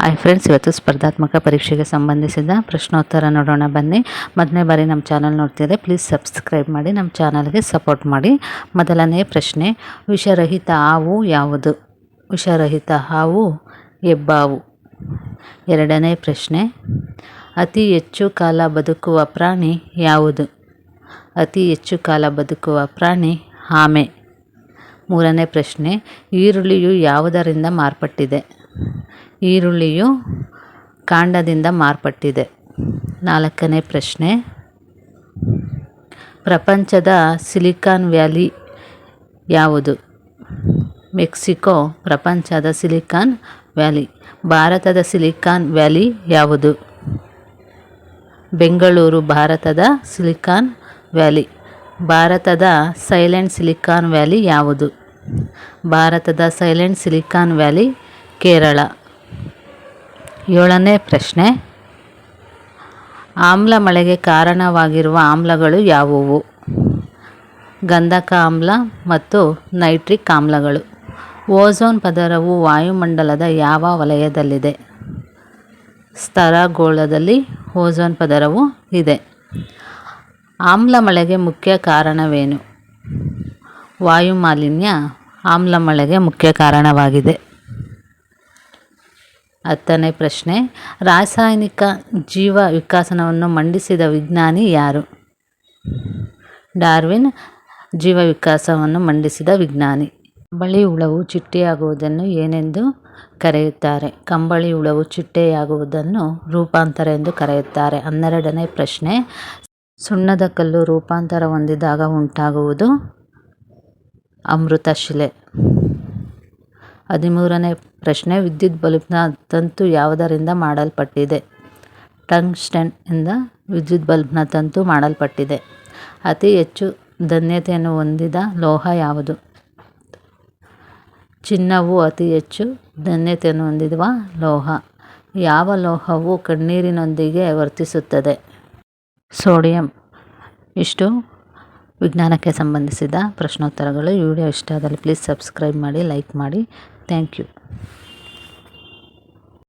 Hi friends, ಇವತ್ತು ಸ್ಪರ್ಧಾತ್ಮಕ ಪರೀಕ್ಷೆಗೆ ಸಂಬಂಧಿಸಿದ ಪ್ರಶ್ನೋತ್ತರ ನೋಡೋಣ ಬನ್ನಿ. ಮೊದಲನೇ ಬಾರಿ ನಮ್ಮ ಚಾನಲ್ ನೋಡ್ತಿದ್ರೆ ಪ್ಲೀಸ್ ಸಬ್ಸ್ಕ್ರೈಬ್ ಮಾಡಿ, ನಮ್ಮ ಚಾನಲ್ಗೆ ಸಪೋರ್ಟ್ ಮಾಡಿ. ಮೊದಲನೇ ಪ್ರಶ್ನೆ, ವಿಷರಹಿತ ಹಾವು ಯಾವುದು? ವಿಷರಹಿತ ಹಾವು ಹೆಬ್ಬಾವು ಎರಡನೇ ಪ್ರಶ್ನೆ, ಅತಿ ಹೆಚ್ಚು ಕಾಲ ಬದುಕುವ ಪ್ರಾಣಿ ಯಾವುದು? ಅತಿ ಹೆಚ್ಚು ಕಾಲ ಬದುಕುವ ಪ್ರಾಣಿ ಆಮೆ. ಮೂರನೇ ಪ್ರಶ್ನೆ, ಈರುಳ್ಳಿಯು ಯಾವುದರಿಂದ ಮಾರ್ಪಟ್ಟಿದೆ? ಈರುಳ್ಳಿಯು ಕಾಂಡದಿಂದ ಮಾರ್ಪಟ್ಟಿದೆ. ನಾಲ್ಕನೇ ಪ್ರಶ್ನೆ. ಪ್ರಪಂಚದ ಸಿಲಿಕಾನ್ ವ್ಯಾಲಿ ಯಾವುದು? ಮೆಕ್ಸಿಕೋ ಪ್ರಪಂಚದ ಸಿಲಿಕಾನ್ ವ್ಯಾಲಿ. ಭಾರತದ ಸಿಲಿಕಾನ್ ವ್ಯಾಲಿ ಯಾವುದು? ಬೆಂಗಳೂರು ಭಾರತದ ಸಿಲಿಕಾನ್ ವ್ಯಾಲಿ. ಭಾರತದ ಸೈಲೆಂಟ್ ಸಿಲಿಕಾನ್ ವ್ಯಾಲಿ ಯಾವುದು? ಭಾರತದ ಸೈಲೆಂಟ್ ಸಿಲಿಕಾನ್ ವ್ಯಾಲಿ ಕೇರಳ. ಏಳನೇ ಪ್ರಶ್ನೆ. ಆಮ್ಲ ಮಳೆಗೆ ಕಾರಣವಾಗಿರುವ ಆಮ್ಲಗಳು ಯಾವುವು? ಗಂಧಕ ಆಮ್ಲ ಮತ್ತು ನೈಟ್ರಿಕ್ ಆಮ್ಲಗಳು. ಓಝೋನ್ ಪದರವು ವಾಯುಮಂಡಲದ ಯಾವ ವಲಯದಲ್ಲಿದೆ? ಸ್ತರಗೋಳದಲ್ಲಿ ಓಝೋನ್ ಪದರವು ಇದೆ. ಆಮ್ಲ ಮಳೆಗೆ ಮುಖ್ಯ ಕಾರಣವೇನು? ವಾಯುಮಾಲಿನ್ಯ ಆಮ್ಲ ಮಳೆಗೆ ಮುಖ್ಯ ಕಾರಣವಾಗಿದೆ. ಹತ್ತನೇ ಪ್ರಶ್ನೆ, ರಾಸಾಯನಿಕ ಜೀವ ವಿಕಾಸನವನ್ನು ಮಂಡಿಸಿದ ವಿಜ್ಞಾನಿ ಯಾರು? ಡಾರ್ವಿನ್, ಜೀವ ವಿಕಾಸವನ್ನು ಮಂಡಿಸಿದ ವಿಜ್ಞಾನಿ. ಕಂಬಳಿ ಹುಳವು ಚಿಟ್ಟೆಯಾಗುವುದನ್ನು ಏನೆಂದು ಕರೆಯುತ್ತಾರೆ? ಕಂಬಳಿ ಹುಳವು ಚಿಟ್ಟೆಯಾಗುವುದನ್ನು ರೂಪಾಂತರ ಎಂದು ಕರೆಯುತ್ತಾರೆ. ಹನ್ನೆರಡನೇ ಪ್ರಶ್ನೆ, ಸುಣ್ಣದ ಕಲ್ಲು ರೂಪಾಂತರ ಹೊಂದಿದಾಗ ಉಂಟಾಗುವುದು? ಅಮೃತಶಿಲೆ. ಹದಿಮೂರನೇ ಪ್ರಶ್ನೆ, ವಿದ್ಯುತ್ ಬಲ್ಬ್ನ ತಂತು ಯಾವುದರಿಂದ ಮಾಡಲ್ಪಟ್ಟಿದೆ? ಟಂಗ್ಸ್ಟನ್ ಇಂದ ವಿದ್ಯುತ್ ಬಲ್ಬ್ನ ತಂತು ಮಾಡಲ್ಪಟ್ಟಿದೆ. ಅತಿ ಹೆಚ್ಚು ಧನ್ಯತೆಯನ್ನು ಹೊಂದಿದ ಲೋಹ ಯಾವುದು? ಚಿನ್ನವು ಅತಿ ಹೆಚ್ಚು ಧನ್ಯತೆಯನ್ನು ಹೊಂದಿರುವ ಲೋಹ. ಯಾವ ಲೋಹವು ಕಣ್ಣೀರಿನೊಂದಿಗೆ ವರ್ತಿಸುತ್ತದೆ? ಸೋಡಿಯಂ. ಇಷ್ಟು ವಿಜ್ಞಾನಕ್ಕೆ ಸಂಬಂಧಿಸಿದ ಪ್ರಶ್ನೋತ್ತರಗಳು. ಈ ವಿಡಿಯೋ ಇಷ್ಟ ಆದಲ್ಲಿ ಪ್ಲೀಸ್ ಸಬ್ಸ್ಕ್ರೈಬ್ ಮಾಡಿ, ಲೈಕ್ ಮಾಡಿ. Thank you